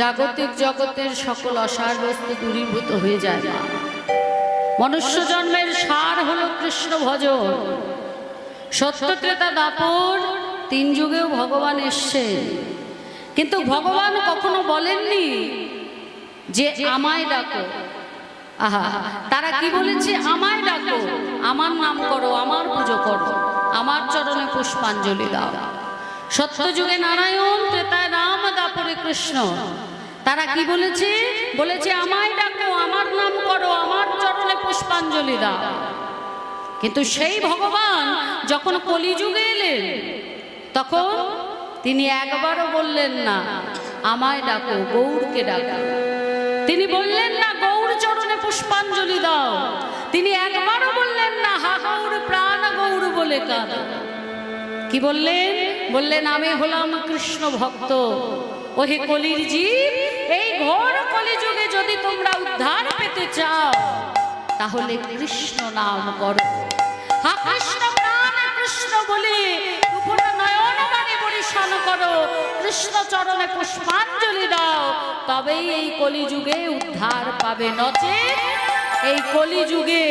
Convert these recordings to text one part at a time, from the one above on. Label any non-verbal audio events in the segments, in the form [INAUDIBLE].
জাগতিক জগতের সকল অসার বস্তু দূরীভূত হয়ে যায়। মা মনুষ্য জন্মের সার হলো কৃষ্ণ ভজন সত্যত্রেতা দাপর, তিন যুগেও ভগবান এসছেন। কিন্তু ভগবান কখনো বলেননি যে আমায় ডাকো। আহা, তারা কি বলেছে? আমায় ডাকো। আমার নাম করো, আমার পুজো করো, আমার চরণে পুষ্পাঞ্জলি দাও। সত্যযুগে নারায়ণ ত্রেতায় রাম দাপরে কৃষ্ণ। তারা কি বলেছে? বলেছে, আমায় ডাকো, আমার নাম করো, আমার চরণে পুষ্পাঞ্জলি দাও। কিন্তু সেই ভগবান যখন কলিযুগে এলেন, তখন তিনি একবারও বললেন না, আমায় ডাকো, গৌরকে ডাকো। তিনি বললেন না, গৌর চরণে পুষ্পাঞ্জলি দাও। তিনি একবারও বললেন না হা গৌর প্রাণ গৌর বলে কাঁদো। কি বললেন? বললেন, আমি হলাম কৃষ্ণ ভক্ত। ওহে কলির জীব এই ঘোর কলিযুগে যদি তোমরা উদ্ধার পেতে চাও, তাহলে কৃষ্ণ নাম করো। কৃষ্ণ বলে করো। তবেই এই কলিযুগে উদ্ধার পাবে নচে এই কলিযুগে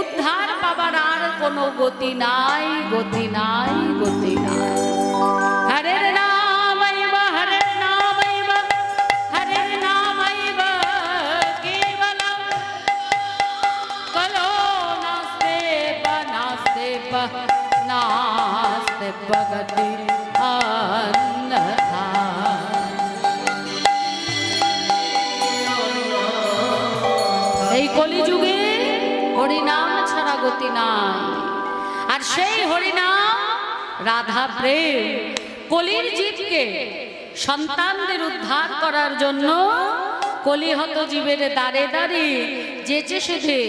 উদ্ধার পাবার আর কোনো গতি নাই গতি নাই, গতি কলিযুগে হরিনাম ছাড়া গতি নাই। আর সেই হরিনাম রাধা প্রেম কলির জীবকে সন্তানদের উদ্ধার করার জন্য কলিহত জীবের দাঁড়ে দাঁড়ে যেচে সেধে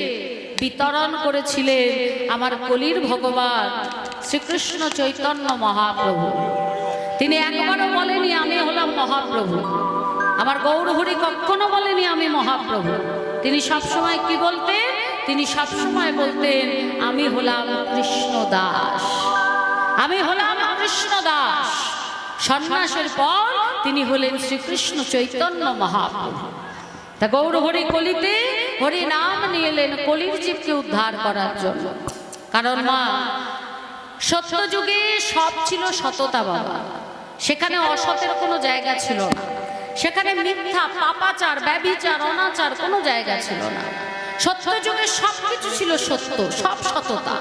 বিতরণ করেছিলেন আমার কলির ভগবান শ্রীকৃষ্ণ চৈতন্য মহাপ্রভু। তিনি একবারও বলেনি আমি হলাম মহাপ্রভু। আমার গৌরহরি কখনো বলেনি আমি মহাপ্রভু। তিনি সবসময় কি বলতেন? তিনি সবসময় বলতেন, আমি হলাম কৃষ্ণ দাস আমি হলাম কৃষ্ণ দাস সন্ন্যাসের পর তিনি হলেন শ্রীকৃষ্ণ চৈতন্য মহাপ্রভু। তা গৌরহরি কলিতে হরি নাম নিয়ে এলেন কলির জীবকে উদ্ধার করার জন্য। কারণ মা সত্য যুগে সব ছিল সততা বাবা। সেখানে অসতের কোনো জায়গা ছিল না। সেখানে মিথ্যা, পাপাচার, ব্যবিচার, অনাচার কোনো জায়গা ছিল না। সত্য যুগে সব কিছু ছিল সত্য, সব সততা।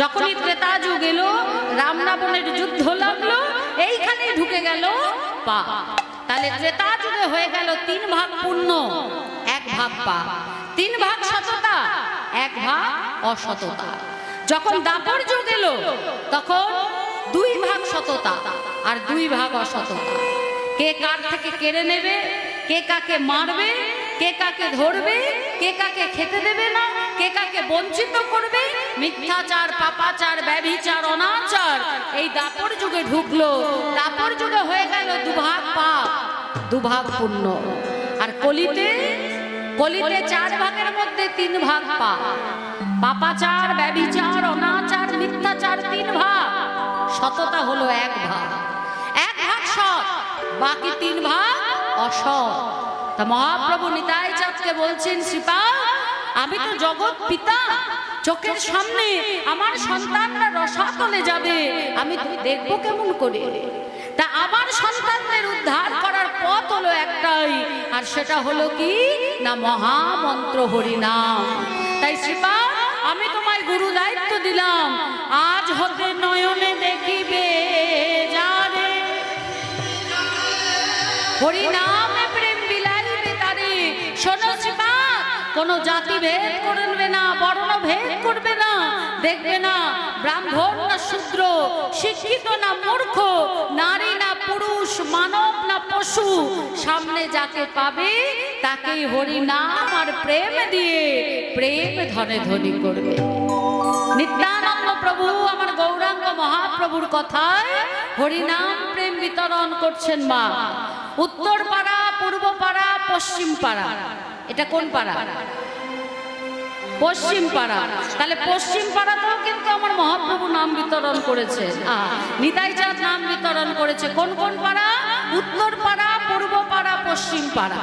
যখনই ত্রেতা যুগ এলো রাম রাবণের যুদ্ধ লাগল, এইখানে ঢুকে গেল পা তাহলে ত্রেতা যুগে হয়ে গেল তিন ভাগ পুণ্য, এক ভাগ পা তিন ভাগ সততা, এক ভাগ অসততা। যখন দাপর যুগ এলো, তখন দুই ভাগ সততা আর দুই ভাগ অসততা। কে কার থেকে কেড়ে নেবে? কে কাকে মারবে? কে কাকে ধরবে? কে কাকে খেতে দেবে না? কে কাকে বঞ্চিত করবে? মিথ্যাচার, পাপাচার, ব্যভিচার, অনাচার, এই দাপর যুগে ঢুকলো। দাপর যুগে হয়ে গেল দুভাগ পাপ, দুভাগ পুণ্য। আর কলিতে কলিতে চার ভাগের মধ্যে তিন ভাগ পাপ। পাপাচার, ব্যভিচার, অনাচার, মিথ্যাচার তিন ভাগ। সততা হলো এক ভাগ। এক ভাগ সৎ। বাকি তিন ভাগ অসৎ। তা মহাপ্রভু নিতাই চাঁদকে বলছেন শ্রীপা আমি তো জগৎ পিতা। চোখের সামনে আমার সন্তানরা রসাতলে যাবে। আমি দেখব কেমন করে? তা আমার সন্তানদের উদ্ধার করার পথ হলো একটাই, আর সেটা হলো কি? না মহামন্ত্র হরিনাম তাই শ্রীপা আমি তোমায় গুরু দায়িত্ব দিলাম। আজ হতে নয়নে কোনো জাতি ভেদ করবে না, বর্ণ ভেদ করবে না। দেখবে না, ব্রাহ্মণ না শূদ্র, শিক্ষিত না মূর্খ, নারী না পুরুষ, মানব না পশু, সামনে যাকে পাবে তাকেই হরি নাম আর প্রেম দিয়ে প্রেম ধনে ধনী করবে। নিত্যানন্দ প্রভু আমার গৌরাঙ্গ মহাপ্রভুর কথায় হরিনাম প্রেম বিতরণ করছেন মা। উত্তর পাড়া পূর্ব পাড়া পশ্চিম পাড়া এটা কোন পাড়া? পশ্চিম পাড়া। তাহলে পশ্চিম পাড়াতেও কিন্তু আমার মহাপ্রভু নাম বিতরণ করেছে। নিতাই চাঁদ নাম বিতরণ করেছে। কোন কোন পাড়া? উত্তর পাড়া, পূর্ব পাড়া, পশ্চিম পাড়া।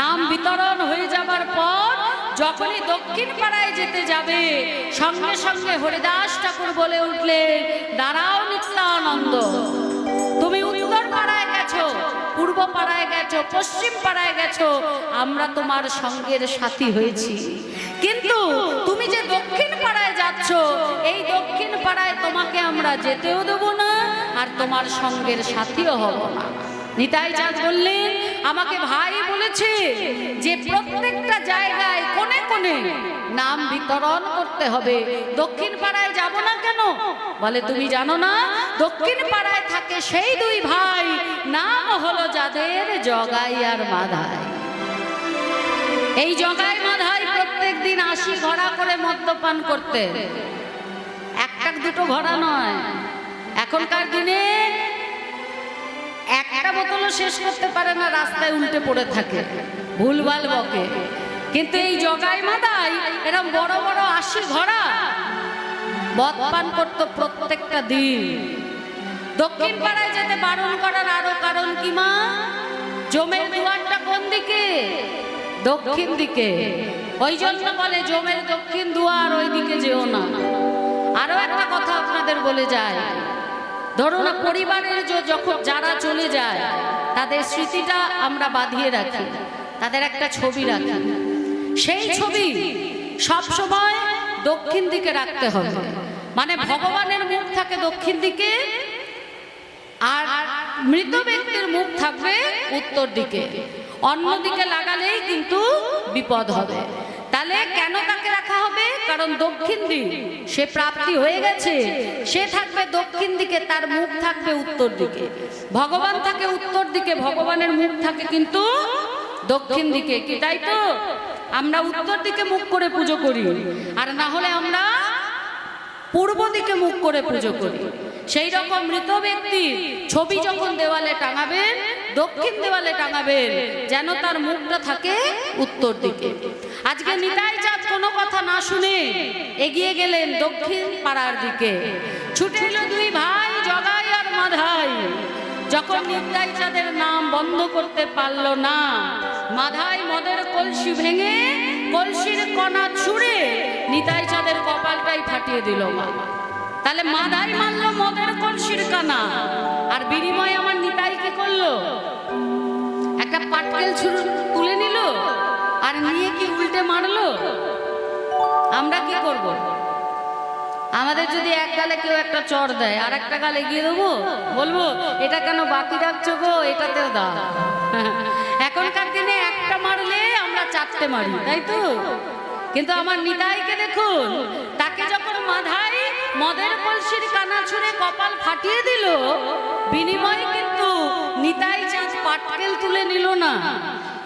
নাম বিতরণ হয়ে যাবার পর যখনই দক্ষিণ পাড়ায় যেতে যাবে, সঙ্গে সঙ্গে হরিদাস ঠাকুর বলে উঠলে দাঁড়াও নিত্যানন্দ। পাড়ায় গেছো পশ্চিম পাড়ায় গেছো, আমরা তোমার সঙ্গের সাথী হয়েছি। কিন্তু তুমি যে দক্ষিণ পাড়ায় যাচ্ছ, এই দক্ষিণ পাড়ায় তোমাকে আমরা যেতেও দেবো না, আর তোমার সঙ্গের সাথীও হব না। নিতাই চাঁদ বললেন, আমাকে ভাই বলেছে যে প্রত্যেকটা জায়গায় কোনে কোনে নাম বিতরণ করতে হবে। দক্ষিণ পাড়ায় যাব না কেন? বলে, তুমি জানো না, দক্ষিণ পাড়ায় থাকে সেই দুই ভাই। নাম হলো যাদের জগাই আর মাধাই। এই জগাই মাধাই প্রত্যেক দিন আশি ঘোড়া করে মদ্যপান করতে একটা দুটো ঘোড়া নয়। এখনকার দিনে একটা বোতলও শেষ করতে পারে না, রাস্তায় উল্টে পড়ে থাকে। ভুলভাল বকে। কিন্তু এই জগাই মাদাই এরকম বড় বড় আশি ঘোড়া মদ পান করতো প্রত্যেকটা দিন। দক্ষিণ পাড়ায় যেতে বারণ করার আরও কারণ কি মা? জমের দুয়ারটা কোন দিকে? দক্ষিণ দিকে। ওই জন্য বলে জমের দক্ষিণ দুয়ার ওই দিকে যেও না। আরও একটা কথা আপনাদের বলে যায় ধরুন পরিবারের যখন যারা চলে যায়, তাদের স্মৃতিটা আমরা বাঁধিয়ে রাখি। তাদের একটা ছবি রাখি। সেই ছবি সব সময় দক্ষিণ দিকে রাখতে হবে। মানে ভগবানের মুখ থাকে দক্ষিণ দিকে আর মৃত ব্যক্তির মুখ থাকবে উত্তর দিকে। অন্যদিকে লাগালেই কিন্তু বিপদ হবে। তাহলে কেন তাকে রাখা হবে? কারণ দক্ষিণ দিক সে প্রাপ্তি হয়ে গেছে। সে থাকবে দক্ষিণ দিকে তার মুখ থাকবে উত্তর দিকে। ভগবান থাকে উত্তর দিকে ভগবানের মুখ থাকে কিন্তু দক্ষিণ দিকে। কি তাই তো? আমরা উত্তর দিকে মুখ করে পুজো করি। আর না হলে আমরা পূর্ব দিকে মুখ করে পুজো করি। সেই রকম মৃত ব্যক্তি ছবি যখন দেওয়ালে টাঙাবেন, দক্ষিণ দেওয়ালে টাঙাবেন, যেন তার মুখটা থাকে উত্তর দিকে। আজকে নিতাই চাঁদ কোনো কথা না শুনে এগিয়ে গেলেন দক্ষিণ পাড়ার দিকে। ছুটে দুই ভাই, জগাই আর মাধাই। যখন নিতাই চাঁদের নাম বন্ধ করতে পারল না মাধাই মদের কলসি ভেঙে কলসির কণা ছুঁড়ে নিতাই চাঁদের কপালটাই ফাটিয়ে দিল মা। তাহলে মাধাই মারলো মদের কলসির কানা, আর বিনিময়ে আমার নিতাই কি করল? একটা পাটকেল ছুড়ে তুলে নিল আর নিয়ে কি উল্টে মারলো? আমরা কি করব? আমাদের যদি এক গালে কেউ একটা চর দেয় আর একটা গালে গিয়ে দেবো? বলব, এটা কেন বাকি রাখছো গো? এটাতেও দাও। [LAUGHS] এখনকার দিনে একটা মারলে আমরা চারটে মারি, তাই তো? কিন্তু আমার নিতাইকে দেখুন, তাকে যখন মাধাই মদের কলসির কানা ছুঁড়ে কপাল ফাটিয়ে দিল, বিনিময়ে কিন্তু নিতাই চাঁদ পাটকেল তুলে নিল না।